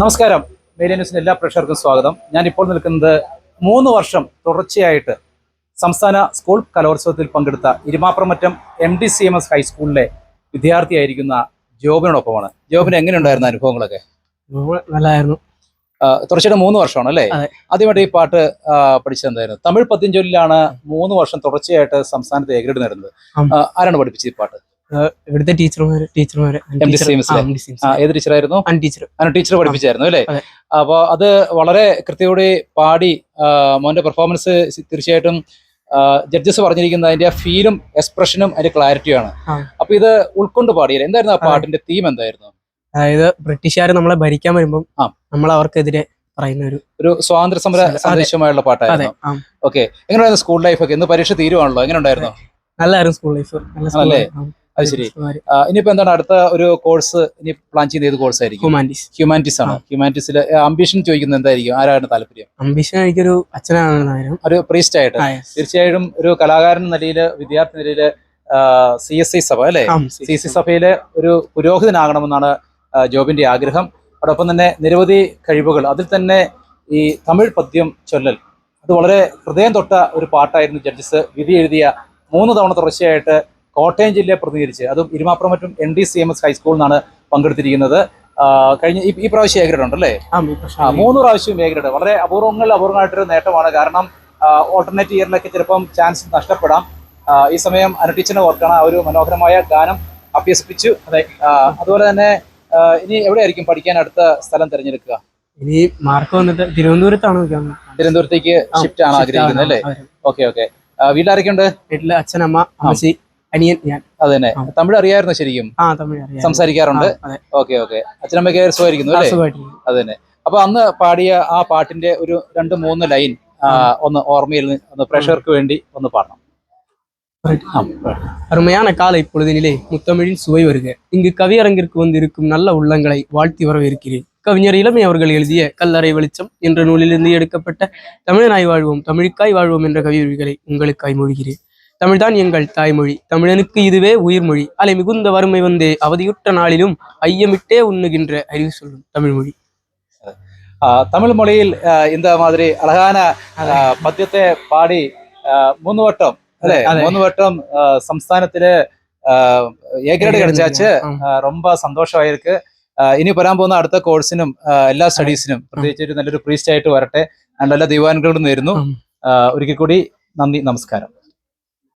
നമസ്കാരം. മീഡിയ ന്യൂസിന്റെ എല്ലാ പ്രേക്ഷകർക്കും സ്വാഗതം. ഞാൻ ഇപ്പോൾ നിൽക്കുന്നത് മൂന്ന് വർഷം തുടർച്ചയായിട്ട് സംസ്ഥാന സ്കൂൾ കലോത്സവത്തിൽ പങ്കെടുത്ത Irumapramattom M D C M S ഹൈസ്കൂളിലെ വിദ്യാർത്ഥിയായിരിക്കുന്ന ജോബിനോടൊപ്പമാണ്. ജോബിന് എങ്ങനെയുണ്ടായിരുന്ന അനുഭവങ്ങളൊക്കെ? നല്ലതായിരുന്നു തുടർച്ചയായിട്ട് മൂന്ന് വർഷമാണ് അല്ലേ? ആദ്യമായിട്ട് ഈ പാട്ട് പഠിച്ചെന്തായിരുന്നു തമിഴ് പത്തിഞ്ചൊല്ലിലാണ് മൂന്ന് വർഷം തുടർച്ചയായിട്ട് സംസ്ഥാനത്ത് എ ഗ്രേഡ് നേടുന്നത്. ആരാണ് പഠിപ്പിച്ചത് ഈ പാട്ട്? ഇവിടുത്തെ ടീച്ചർമാര് ടീച്ചർമാര് ഏത് ടീച്ചറായിരുന്നു? ടീച്ചർ. പഠിപ്പിച്ചായിരുന്നു അല്ലേ? അപ്പൊ അപ്പോൾ അത് വളരെ കൃത്യയോടെ പാടി മോന്റെ പെർഫോമൻസ് തീർച്ചയായിട്ടും ജഡ്ജസ് പറഞ്ഞിരിക്കുന്ന അതിന്റെ ഫീലും എക്സ്പ്രഷനും അതിന്റെ ക്ലാരിറ്റിയാണ്. അപ്പൊ ഇത് ഉൾക്കൊണ്ട് പാടിയില്ല എന്തായിരുന്നു ആ പാട്ടിന്റെ തീം എന്തായിരുന്നു? അതായത് ബ്രിട്ടീഷുകാർ നമ്മളെ ഭരിക്കാൻ വരുമ്പോൾ. നമ്മൾ അവർക്കെതിരെ പറയുന്ന ഒരു ഒരു സ്വാതന്ത്ര്യ സമര സന്ദേശമായുള്ള പാട്ടായിരുന്നു. ഓക്കെ എങ്ങനെയായിരുന്നു സ്കൂൾ ലൈഫ് ഒക്കെ? ഇന്ന് പരീക്ഷ തീരുവാണല്ലോ. എങ്ങനെ ഉണ്ടായിരുന്നു നല്ലായിരുന്നു സ്കൂൾ ലൈഫ് നല്ല? അത് ശരി. ഇനിയിപ്പോ എന്താണ് അടുത്ത ഒരു കോഴ്സ് ഇനി പ്ലാൻ ചെയ്യുന്ന ഏത് കോഴ്സ് ആയിരിക്കും? ഹ്യൂമാനിറ്റീസ് ഹ്യൂമാനിറ്റീസ് ആണ്? ഹ്യൂമാനിറ്റീസിൽ അംബിഷൻ ചോദിക്കുന്നത് എന്തായിരിക്കും? ആരാണ് താല്പര്യം? അംബിഷൻ എനിക്കൊരു അച്ഛനാണെന്നായിരുന്നു ഒരു പ്രീസ്റ്റ് ആയിട്ട്. തീർച്ചയായിട്ടും തീർച്ചയായും ഒരു കലാകാരൻ നിലയിൽ വിദ്യാർത്ഥി നിലയിൽ സി എസ് ഐ സഭ അല്ലെ? സി എസ് സി സഭയിലെ ഒരു പുരോഹിതനാകണമെന്നാണ് ജോബിന്റെ ആഗ്രഹം. അതോടൊപ്പം തന്നെ നിരവധി കഴിവുകൾ. അതിൽ തന്നെ ഈ തമിഴ് പദ്യം ചൊല്ലൽ. അത് വളരെ ഹൃദയം തൊട്ട ഒരു പാട്ടായിരുന്നു ജഡ്ജസ് വിധി എഴുതിയ മൂന്ന് തവണ തുടർച്ചയായിട്ട് കോട്ടയം ജില്ലയെ പ്രതിനിധീകരിച്ച് അതും ഇരുമാപ്പുറം മറ്റും N D C M S ഹൈസ്കൂളിൽ നിന്നാണ് പങ്കെടുത്തിരിക്കുന്നത്. കഴിഞ്ഞ ഈ- പ്രാവശ്യം അല്ലേ മൂന്ന് പ്രാവശ്യം ഏഗ്രഡ് വളരെ അപൂർവങ്ങളിൽ അപൂർവമായിട്ടൊരു നേട്ടമാണ്. കാരണം ഓൾട്ടർനേറ്റ് ഇയറിലൊക്കെ ചിലപ്പം ചാൻസ് നഷ്ടപ്പെടാം. ഈ സമയം അനു ടീച്ചറിനെ ഓർക്കണം ആ ഒരു മനോഹരമായ ഗാനം അഭ്യസിപ്പിച്ചു. അതെ അതുപോലെ തന്നെ ഇനി എവിടെയായിരിക്കും പഠിക്കാൻ അടുത്ത സ്ഥലം തിരഞ്ഞെടുക്കുക? ഇനി മാർക്ക് വന്നിട്ട് തിരുവനന്തപുരത്താണ് തിരുവനന്തപുരത്തേക്ക് ഷിഫ്റ്റ് ആണ് ആഗ്രഹിക്കുന്നത് അല്ലേ? Okay okay. വീട്ടിലാരൊക്കെ ഉണ്ട് വീട്ടിൽ അച്ഛനമ്മ അമ്മച്ചി അനിയൻ ഞാൻ അത് തന്നെ ആ. തമിഴ് അറിയായിരുന്നു ശരിക്കും ആ തമിഴ് അറിയാം സംസാരിക്കാറുണ്ട് ആ, അതെ ഓക്കെ ഓക്കെ അച്ഛനമ്മയ്ക്ക് സുഖമായിരിക്കുന്നു ആ, അല്ലേ സുഖമായിട്ടിരിക്കുന്നു. അത് തന്നെ അപ്പൊ അന്ന് പാടിയ ആ പാട്ടിന്റെ ഒരു രണ്ട് മൂന്ന് ലൈൻ ആ, ഒന്ന് ഓർമ്മയിൽ നിന്ന് ഒന്ന് പ്രേക്ഷകർക്ക് വേണ്ടി ഒന്ന് പാടണം ആ, அருமையான காலை பொழுதினிலே முத்தமிழின் சுவை வருக இங்கு கவியரங்கிற்கு வந்திருக்கும் நல்ல உள்ளங்களை வாழ்த்தி வரவேற்கிறேன் கவிஞர் இளமை அவர்கள் எழுதிய கல்லறை வெளிச்சம் என்ற நூலிலிருந்து எடுக்கப்பட்ட தமிழனாய் வாழ்வோம் தமிழுக்காய் வாழ்வோம் என்ற கவிதைகளை உங்களுக்காய் மொழிகிறேன் தமிழ்தான் எங்கள் தாய்மொழி தமிழனுக்கு இதுவே உயிர்மொழி அலை மிகுந்த வறுமை வந்தே அவதியுற்ற நாளிலும் ஐயமிட்டே உண்ணுகின்ற அறிவு சொல்லும் தமிழ்மொழி ஆ, தமிழ் மொழியில் ஆ, இந்த மாதிரி அழகான ஆ, பத்தியத்தை பாடி ஆ, மூணு வட்டம் അല്ലേ അതെ. മൂന്ന് വട്ടം ആ, സംസ്ഥാനത്തില് എ ഗ്രേഡ് கிடைச்சாச்சு ആ. ആ, ரொம்ப സന്തോഷമായിരിക്ക് ആ, ഇനി വരാൻ പോകുന്ന അടുത്ത കോഴ്സിനും ആ, എല്ലാ സ്റ്റഡീസിനും പ്രത്യേകിച്ച് ഒരു നല്ലൊരു പ്രീസ്റ്റ് ആയിട്ട് വരട്ടെ ആൻഡ് എല്ലാ ദൈവാനുഗ്രഹങ്ങളും നേരുന്നു ഉം. ആ, ഒരിക്കൽ കൂടി നന്ദി നമസ്കാരം